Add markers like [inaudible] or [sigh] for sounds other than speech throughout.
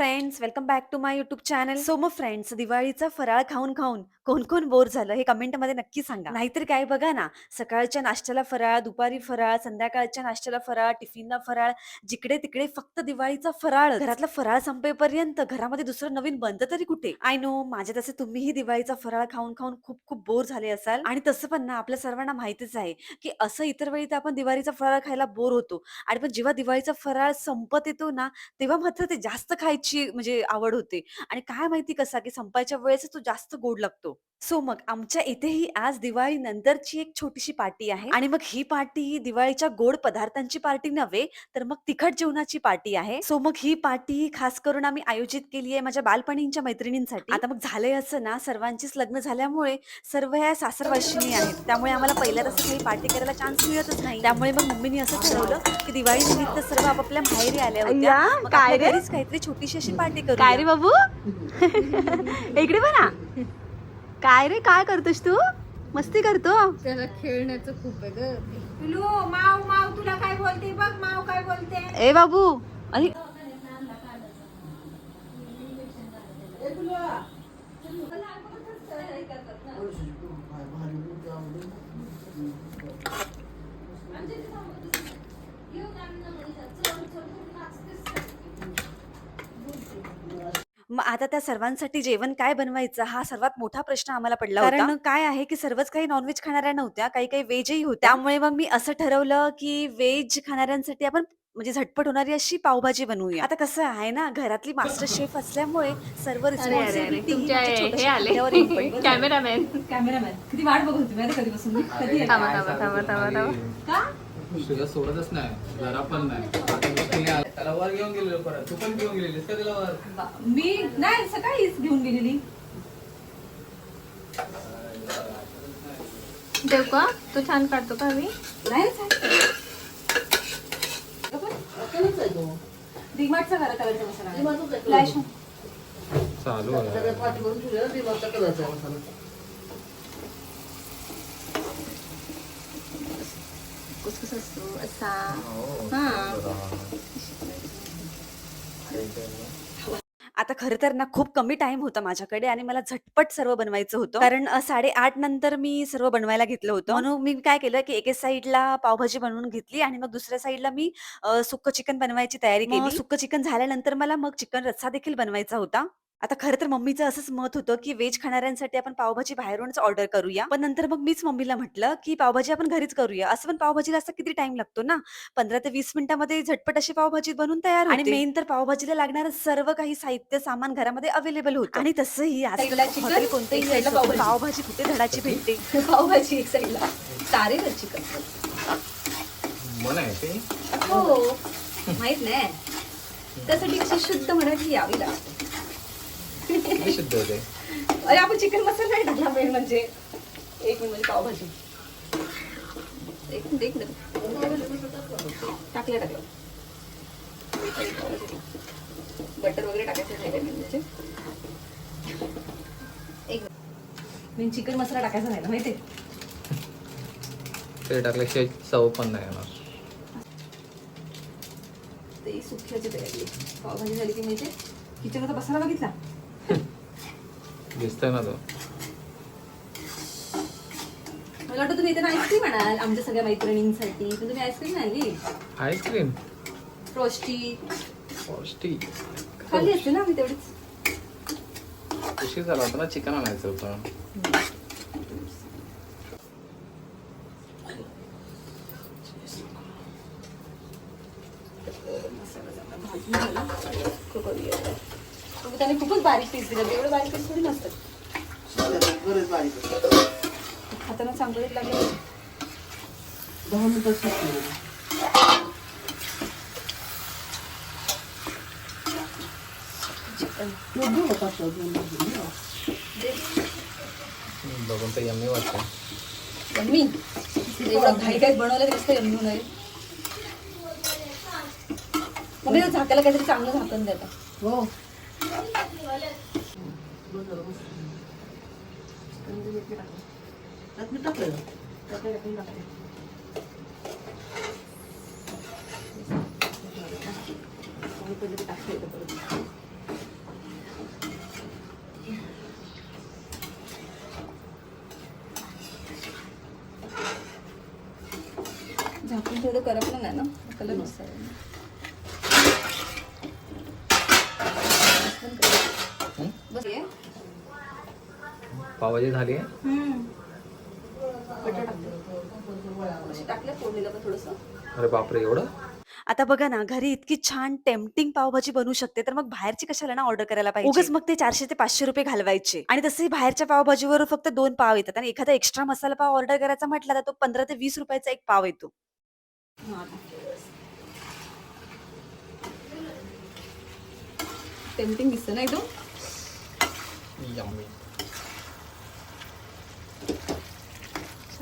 Friends welcome back to my YouTube channel so मग friends दिवाळीचा फराळ खाऊन खाऊन कोण कोण बोर झालं हे कमेंटमध्ये नक्की सांगा. नाहीतर काय बघा ना सकाळच्या नाश्त्याला फराळ दुपारी फराळ संध्याकाळच्या नाश्त्याला फराळ टिफिनला फराळ जिकडे तिकडे फक्त दिवाळीचा फराळ. घरातला फराळ संपेपर्यंत घरामध्ये दुसरं नवीन बनतं तरी कुठे? आय नो माझ्या तसे तुम्हीही दिवाळीचा फराळ खाऊन खाऊन खूप खूप बोर झाले असाल. आणि तसं पण ना आपल्या सर्वांना माहितीच आहे की असं इतर वेळी तर आपण दिवाळीचा फराळ खायला बोर होतो. आणि पण जेव्हा दिवाळीचा फराळ संपत येतो ना तेव्हा मात्र ते जास्त खायची ची म्हणजे आवड होते आणि काय माहिती कसा की संपायच्या वेळेस तो जास्त गोड लागतो. सो मग आमच्या इथेही आज दिवाळी नंतरची एक छोटीशी पार्टी आहे. आणि मग ही पार्टी ही दिवाळीच्या गोड पदार्थांची पार्टी नव्हे तर मग तिखट जेवणाची पार्टी आहे. सो मग ही पार्टी खास करून आम्ही आयोजित केली आहे माझ्या बालपणींच्या मैत्रिणींसाठी. आता मग झालंय असं ना सर्वांचीच लग्न झाल्यामुळे सर्व ह्या सासरवाशिनी आहेत. त्यामुळे आम्हाला पहिल्या तसं काही पार्टी करायला चान्स मिळतच नाही. त्यामुळे मग मम्मीनी असं ठरवलं की दिवाळी निमित्त सर्व आपापल्या माहेरी आल्या होत्या. अय्या, मग काय आपल्या रे? घरीच काहीतरी छोटीशी अशी पार्टी करू काय रे बाबू? [laughs] इकडे बना काय रे काय करतोस तू? मस्ती करतो. त्याला खेळण्याचं खूप आहे ग. पिलू माव माव तुला काय बोलते? बघ माव काय बोलते. ए बाबू अरे मग आता त्या सर्वांसाठी जेवण काय बनवायचं? हा सर्वात मोठा प्रश्न आम्हाला पडला होता. कारण काय आहे की सर्वच काही नॉनव्हेज खाणाऱ्या नव्हत्या काही काही व्हेजही होत्या. त्यामुळे मग मी असं ठरवलं की व्हेज खाणाऱ्यांसाठी आपण म्हणजे झटपट होणारी अशी पावभाजी बनवूया. आता कसं आहे ना घरातली मास्टर शेफ [laughs] असल्यामुळे सर्व अरे अरे अरे. responsibility तुमच्या माझ्या हे छोट्याशा आले. खांद्यावर येऊन पडली. कॅमेरामॅन कॅमेरामॅन किती वाट बघत होती माहिती कधी बसून कधी थांबा थांबा थांबा थांबा थांबा. का? तुझ्या सोडतच नाही. जरा पण नाही. त्याला वर घेऊन गेलेलो परत. तू पण घेऊन गेलेलीस का तिला वर बा- मी नाही सकाळीच घेऊन गेलेली. देव का? तू छान काढतो का मी? नाही डिमार्टचा करा कलरचा मसाला. फ्लॅश चालू आहे. कुसकुस असतो असा हो. आता खरं तर ना खूप कमी टाइम होता माझ्याकडे आणि मला झटपट सर्व बनवायचं होतं. कारण साडेआठ नंतर मी सर्व बनवायला घेतलं होतं. म्हणून मी काय केलं की एके साईडला पावभाजी बनवून घेतली आणि मग दुसऱ्या साईडला मी सुक्क चिकन बनवायची तयारी केली. सुक्क चिकन झाल्यानंतर मला मग चिकन रस्सा देखील बनवायचा होता. आता खरं तर मम्मीचं असंच मत होतं की व्हेज खाणाऱ्यांसाठी आपण पावभाजी बाहेरूनच ऑर्डर करूया. पण नंतर मग मीच मम्मीला म्हटलं की पावभाजी आपण घरीच करूया. असं पण पावभाजीला असं किती टाइम लागतो ना? पंधरा ते वीस मिनिटामध्ये झटपट अशी पावभाजी बनवून तयार होते. आणि मेन तर पावभाजीला लागणारं सर्व काही साहित्य सामान घरामध्ये अवेलेबल होतं. आणि तसंही साईडला आजकाल chicken, हॉटेल कोणतेही एक साईडला पावभाजी. पावभाजी कुठे धडाची भेटते? [laughs] पावभाजी एक साईडला. सारे चिकन मला आहे ते. हो. माहीत नाही. त्यासाठी कशी शुद्ध मराठी यावी लागते. किती शुद्ध होते. अरे आपण चिकन मसाला नाही टाकला मेन म्हणजे. एक मिनिट म्हणजे पावभाजी. एक मिनिट एक मिनिट. टाकलं टाकलं. बटर वगैरे टाकायचं नाही म्हणजे एक मी चिकन मसाला टाकायचा नाही ना माहिती ते टाकल्याशिवाय चव पण नाही येणार. ते सुख्याची तयारी. पावभाजी झाली की म्हणजे किचनचा मसाला बघितला? दिसतोय ना तो. मला वाटतं तुम्ही इथे आईस्क्रीम आणाल आमच्या सगळ्या मैत्रिणींसाठी. पण तुम्ही आईस्क्रीम नाही. आणली आईस्क्रीम फ्रोस्टी पौष्टिक खाल्ली असते ना आम्ही तेवढीच. उशीर झाला होता ना चिकन आणायचं होतं. त्याने खूपच बारीक पीस दिलं. एवढं बारीक पीस थोडी नसतं खाताना चांगलं लागेल. बघून तर यम्मी वाटतं. यम्मी? एवढं घाई घाईत बनवलं तर कसं यम्मी होणार? मग झाकायला काहीतरी चांगलं झाकण देता हो. जरा मस्त टाकलं झाकून थोडं करपलं नाही ना? कलर मस्त पावभाजी झाली अरे बापरे एवढं? आता बघा ना घरी इतकी छान टेम्पटिंग पावभाजी बनवू शकते तर मग बाहेरची कशाला ना ऑर्डर करायला पाहिजे? उगाच मग ते चारशे ते पाचशे रुपये घालवायचे. आणि तसंही बाहेरच्या पावभाजीवर फक्त दोन पाव येतात आणि एखादा एक्स्ट्रा मसाला पाव ऑर्डर करायचा म्हटला तर तो पंधरा ते वीस रुपयाचा एक पाव येतो. टेम्पटिंग दिसतं ना एकदम?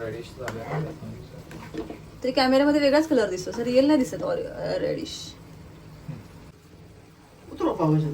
रेडिश झाले. तरी कॅमेऱ्यामध्ये वेगळाच कलर दिसतो. सर रिअल नाही दिसत रेडिश उतरव पावभाजी.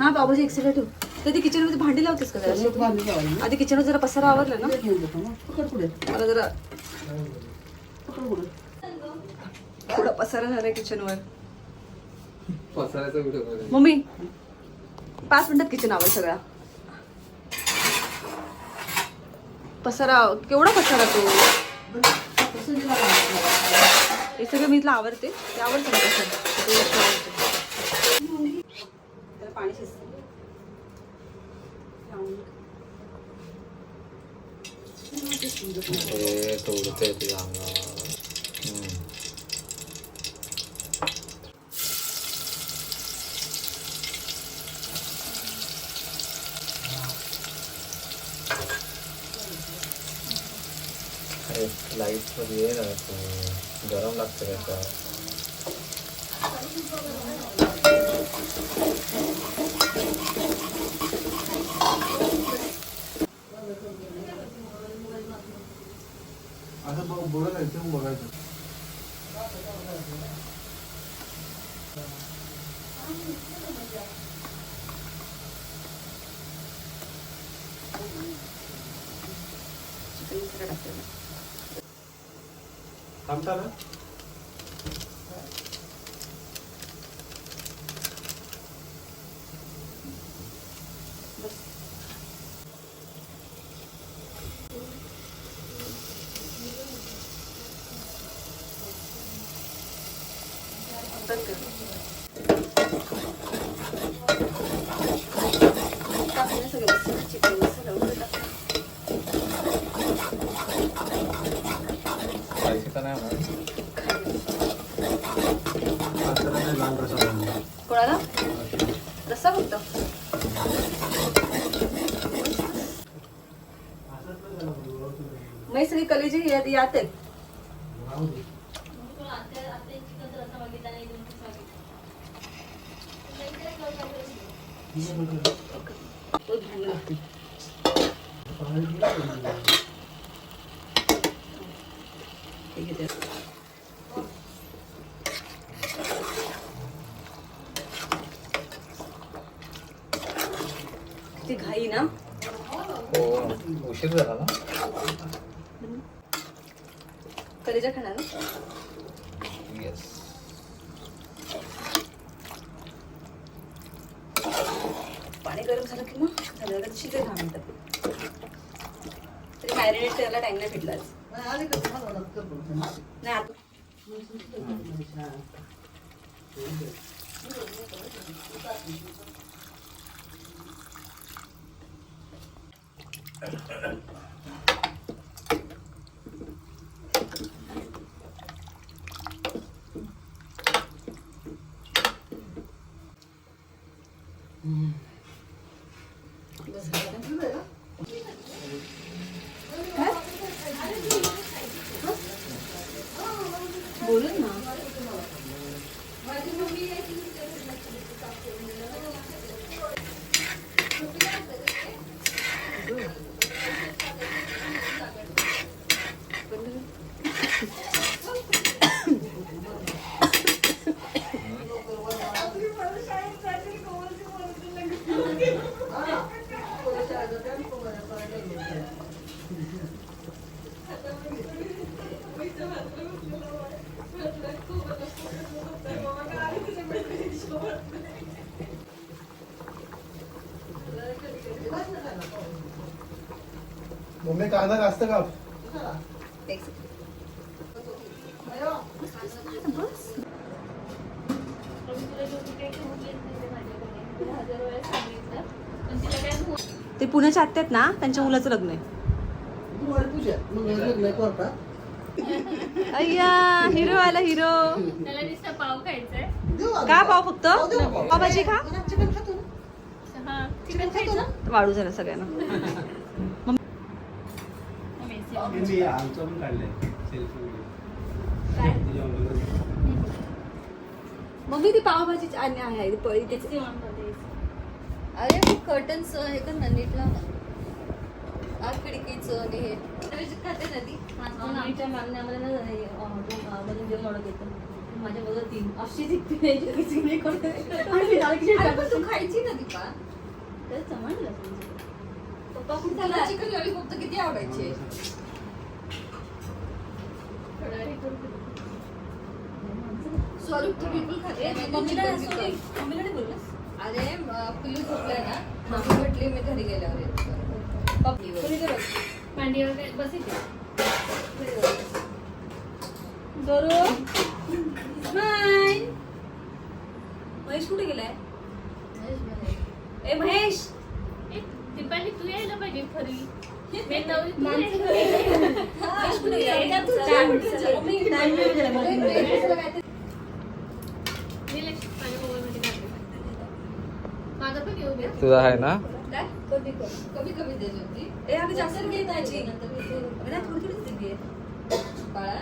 हा पावभाजी एक्सिडेंट ठेव तर ती किचनमध्ये भांडी लावतेस का जरा. आधी किचन जरा पसारा आवरला ना. मला जरा पकड पुढे. थोडा पसारा झालाय किचनवर पसाऱ्याचा व्हिडिओ मम्मी पाच मिनिटात किचन आवर सगळा. पसारा केवढा पसारा तो हे सगळं मी इथलं आवडते ते आवडतं मला पसारा. ते पाणी शिजतं. ते तोडते ते अंगावर लाइटमध्ये ये ना तू गरम लागतं त्याचा असं बघ- बघत आहे, ते बघायचं. चिकन मसाला टाकते थांबता ना? बंद कर टाकलं सगळं मसाला चिकन मसाला वगैरे टाकलं. तर नाही नाही बनवला. कोणाला रस्सा फक्त मी सगळी कलेजी यात आहेत. तो घ्यायला लागते पाणी दिलं. हे घेते किती घाई ना? हो उशीर झाला ना? कलेजा खाणार ना? येस पाणी गरम झालं की मग? झालं शिजेल दहा मिनिटात तरी. मॅरिनेट करायला टाइम नाही भेटला आज. नाही, आली का तुम्हाला नंतर बोलतो. नाही आता बस झालं का? काय? बोलून ना कांदा जास्त का? ते पुण्याच्या आत्या आहेत ना त्यांच्या मुलाचं लग्न आहे. अय्या हिरो आला हिरो पाव खायचंय का पाव फक्त पावभाजी खा. चिकन खातो हा वाढू झालं सगळ्यांना. मी आमचं पण काढलंय. सेल्फी मम्मी ती पावभाजी आणि आहे पळी त्याची अरे कर्टन्स हे कर ना नीट लाव ना खिडकीचं आणि हे. नॉनव्हेज खाते ना ती आमच्या मागण्या आम्हाला ना हे, अं, दोन, अं, बनवून जेवण ऑर्डर देतो माझ्या बरोबर तीन. अशी अरे पण तू खायची ना ती का? पप्पा कुठे झाला चिकन लॉलीपॉप तर किती आवडायचे? स्वरूप तू बिलकुल खाते. नाही. मम्मीला चिकन sorry, बिकन. मम्मीला नाही बोललास? अरे पिल्लू झोपलाय ना. मम्मी म्हटली मी घरी गेल्यावर येतो. पप्पीवर. मांडीवर बसायचे स्माईल महेश कुठे गेलाय? ए महेश. ए, दीपाली तू यायला पाहिजे खरी. तुझा आहे ना? कमी कमी कमी देत होती ए जास्त घेत थोडी थोडीच. बाळा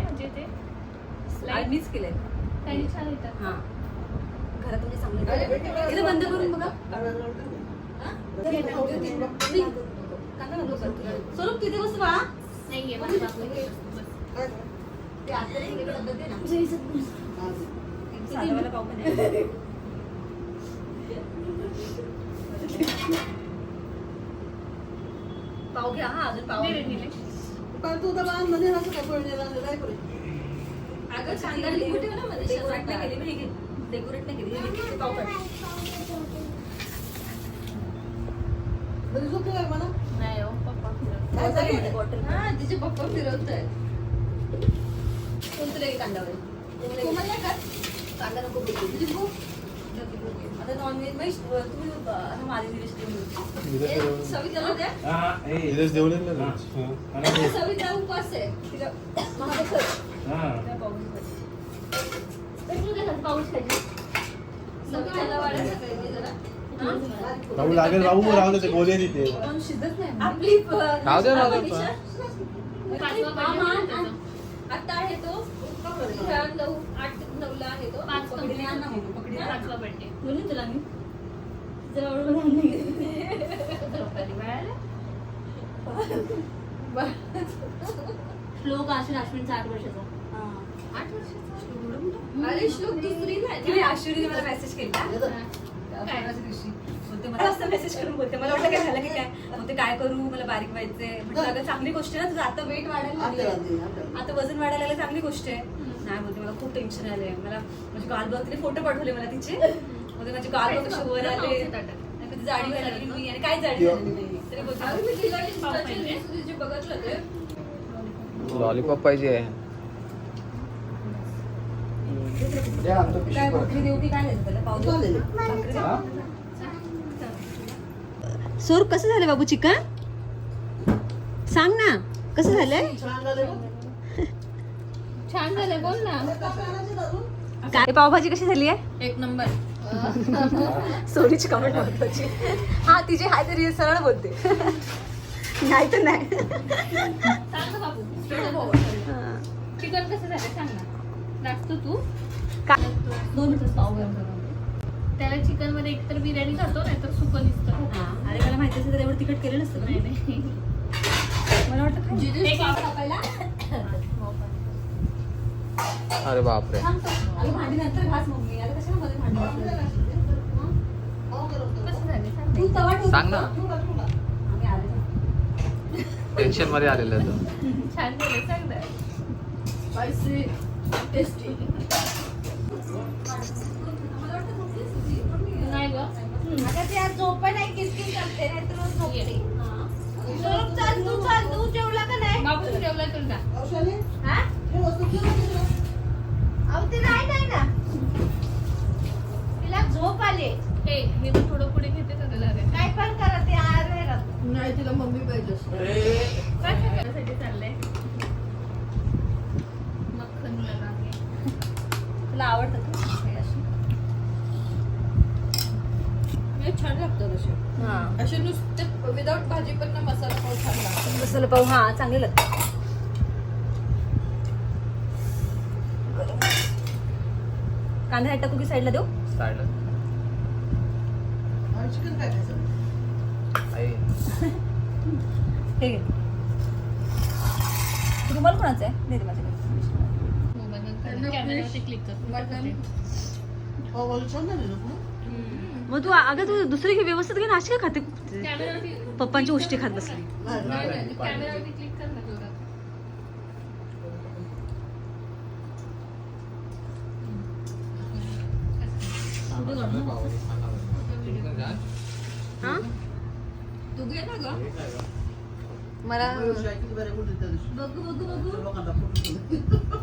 म्हणजे मीच केलंय हा घरात म्हणजे चांगलं आहे. बंद करून बघा. स्वरूप तिथे बस बाळा नाहीये माझ्या बाबा ते आता नाही इकडे डब्यात दे ना. साधावाला पाव पण आहे. पाव घ्या हा अजून पाव. दे रे निलेश. अगं छान मोठी हो ना मध्ये डेकोरेट नाही. केली डेकोरेट नाही. केली हे घे, ते पाव काढ. नाही हो पप्पा काय झाली? मध्ये बॉटल हा तिचे पप्पा फिरवत आहेत कोणतं लई कांदा वगैरे? कोमलला का कांदा. नको बोलू. तुझी भूक? आता नॉनव्हेज महेश तुम्ही माझी दिवस ए, सविताला द्या सविता उपवास आहे. तिला तर कसं पाऊस खायची सविताला जरा. हा? बाबू लागेल राहू दे ते गोले तिथे नाही आपली राहू दे, राहू दे. आता आहे तो. नऊ आठ नऊला आहे तो. पाच. पाचवा तुला मी. नाही श्लोक असेल अश्विनचा आठ वर्षाचा. आठ वर्षाचा? अरे श्लोक दुसरीला आहे. तिने ना. अश्विनीने मला मेसेज केला? दिवशी. बोलते मला असं [laughs] मेसेज करून बोलते मला वाटलं काय झालं की काय? बोलते काय करू? मला बारीक व्हायचंय. म्हटलं अगं चांगली गोष्ट आहे ना तुझं. आता वेट वाढायला लागले आता वजन वाढायला लागलं चांगली गोष्ट आहे. नाही बोलते मला खूप टेन्शन आलंय. मला म्हणजे गाल बघ तिने फोटो पाठवले मला तिचे. [laughs] बोलते माझे गाल बघ कसे वर आले. जाडी व्हायला लागली मी आणि काय जाडी झाली नाही. तरी बोलते अरे मी तिला पाव Instaचे पाहिजे? Reels तुझे बघत होते लॉलीपॉप पाहिजे काय भाकरी देऊ की काय द्यायचं त्याला पाव देऊ? भाकरी देऊ? स्वरूप कसं झालं बाबू चिकन? सांग ना कसं झालंय? छान झालं बोल ना. काय पावभाजी कशी झाली आहे? एक नंबर. सोनीची कमेंट महत्वाची. हा तिची हाय तरी सरळ बोलते. नाही तर नाही. सांग ना बाबू. चिकन कसं झालं सांग ना. नाचतो तू. का- दोन मिनिटं पाव त्याला चिकनमध्ये एकतर बिर्याणी खातो नाही तर सुकं दिसतं. हा. अरे मला माहिती असेल तर एवढं तिखट केलं नसतं नाही. नाही मला वाटतं अरे बापरे. अगं भांडी नंतर घास मम्मी. आता कशाला मध्ये भांडी घासलं? कसं झालं? सांग तू तवा. सांग ना. टेन्शनमध्ये आलेलं तो. [laughs] छान झालं सांग ना. टेस्टी नाही आता ते आज झोप नाही किरकिर करते नाही तर रोज झोपते स्वरूप चाल तू चाल तू जेवला का नाही बाबू ठेवला तुला औषधी? हा हे. अहो ते नाही नाही ना तिला झोप आले हे हे मी थोडं पुढे घेते का तुला रे काय पण करा ते आर नाही तिला मम्मी पाहिजे काय करण्यासाठी चाललंय तुला आवडतं का? हे अशी? हे छान लागतं तसे. हा. असे नुसते विदाऊट भाजी पण ना मसाला पाव छान लागतो मसाला पाव हा चांगले लागतात. कांदा टाकू की साईडला देऊ? साईडला चिकन काय खायचं? आई. हे घे रुमाल कोणाचा आहे? दे माझ्याकडे. कॅमेरावरती क्लिक पण. मग तू अगं तू दुसरी घे व्यवस्थित घे ना अशी का खाते? पप्पांची उष्टी खात बसली. हा? तू घे ना ग. मला. बघू बघू बघू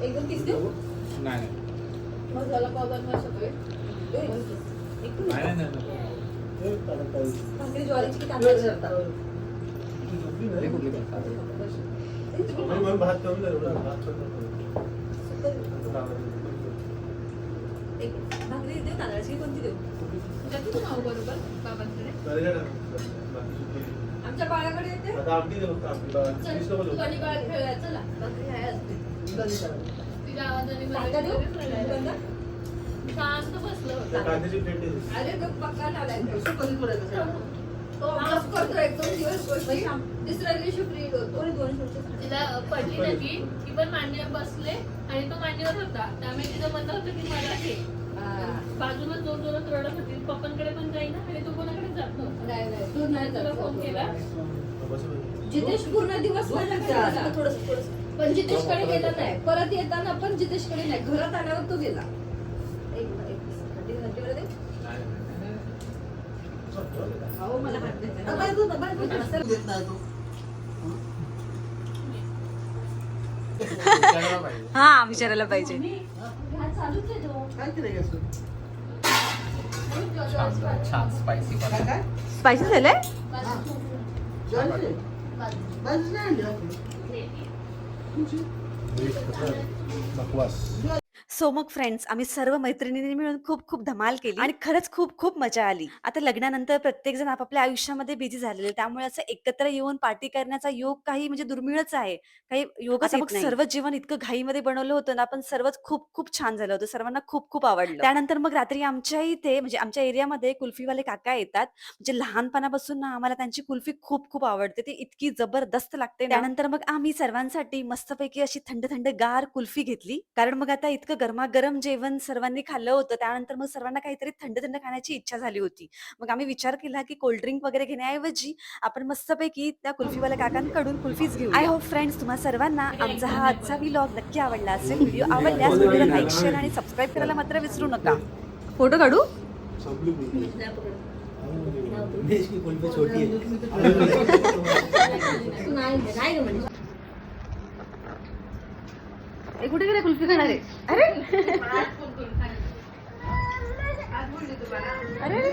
टेकमध्ये देऊ हो नाही. हा, मग झाली पाव बनवा दोन नाही नाही, ज्वारीची की तांदळाची करता ती झोपली नाही. कुठली करतात? भात कमी झाला एवढा. भात कमी झाला. एक भाकरी देऊ तांदळाची की कोणती देऊ? जाते तू भाऊ बरोबर बाबांकडे? आमच्या बाळाकडे येते? चल तू. आणि बाळ खेळायला चला. भाकरी आहे आवाजाने कांदा देऊ. कांदा? शांत बसलं होतं. अरे तो पक्का. तो अभ्यास करतो एक दोन दिवस गोष्टी. तिसऱ्या दिवशी फ्री होतो. कोणी दोन तिला पडली ती ती पण मांडीवर बसले आणि तो मांडीवर होता. त्यामुळे तिचं म्हणणं होतं की मला घे बाजूला जोर जोरात रडत होती पप्पांकडे पण जाईना आणि तो कोणाकडे जात नव्हता. नाही नाही तू नाही तुला फोन केला. जितेश पूर्ण दिवस. थोडस थोडस. पण जितेशकडे गेला नाही. परत येताना पण जितेशकडे नाही. घरात आल्यावर तो गेला. ना. हा विचारायला पाहिजे. छान छान स्पायसी? स्पायसी झालंय ज्वारीची? आपण. सो मग फ्रेंड्स आम्ही सर्व मैत्रिणींनी मिळून खूप खूप धमाल केली. आणि खरंच खूप खूप मजा आली. आता लग्नानंतर प्रत्येक जण आपापल्या आयुष्यामध्ये बिझी झालेले. त्यामुळे असं एकत्र येऊन पार्टी करण्याचा योग काही म्हणजे दुर्मिळच आहे. काही योगच आता मग मग नाही. सर्व जेवण इतकं घाईमध्ये बनवलं होतं ना पण सर्वच खूप खूप छान झालं होतं. सर्वांना खूप खूप आवडलं. त्यानंतर मग रात्री आमच्या इथे म्हणजे आमच्या एरियामध्ये कुल्फीवाले काका येतात. म्हणजे लहानपणापासून ना आम्हाला त्यांची कुल्फी खूप खूप आवडते. ती इतकी जबरदस्त लागते ना. त्यानंतर मग आम्ही सर्वांसाठी मस्तपैकी अशी थंड थंड गार कुल्फी घेतली. कारण मग आता इतकं गरमागरम जेवण सर्वांनी खाल्लं होतं त्यानंतर मग सर्वांना काहीतरी थंड थंड खाण्याची इच्छा झाली होती मग आम्ही विचार केला की कोल्ड्रिंक वगैरे घेण्याऐवजी आपण मस्तपैकी त्या कुल्फीवाल्या काकांकडून कुल्फीच घेऊ आय होप फ्रेंड्स तुम्हा सर्वांना आमचा हा आजचा व्लॉग नक्की आवडला असेल व्हिडिओ आवडल्यास व्हिडिओला लाईक शेअर आणि सबस्क्राईब करायला मात्र विसरू नका फोटो काढू छोटी ए कुठे गेले कुल्फी खाणार अरे! अरे!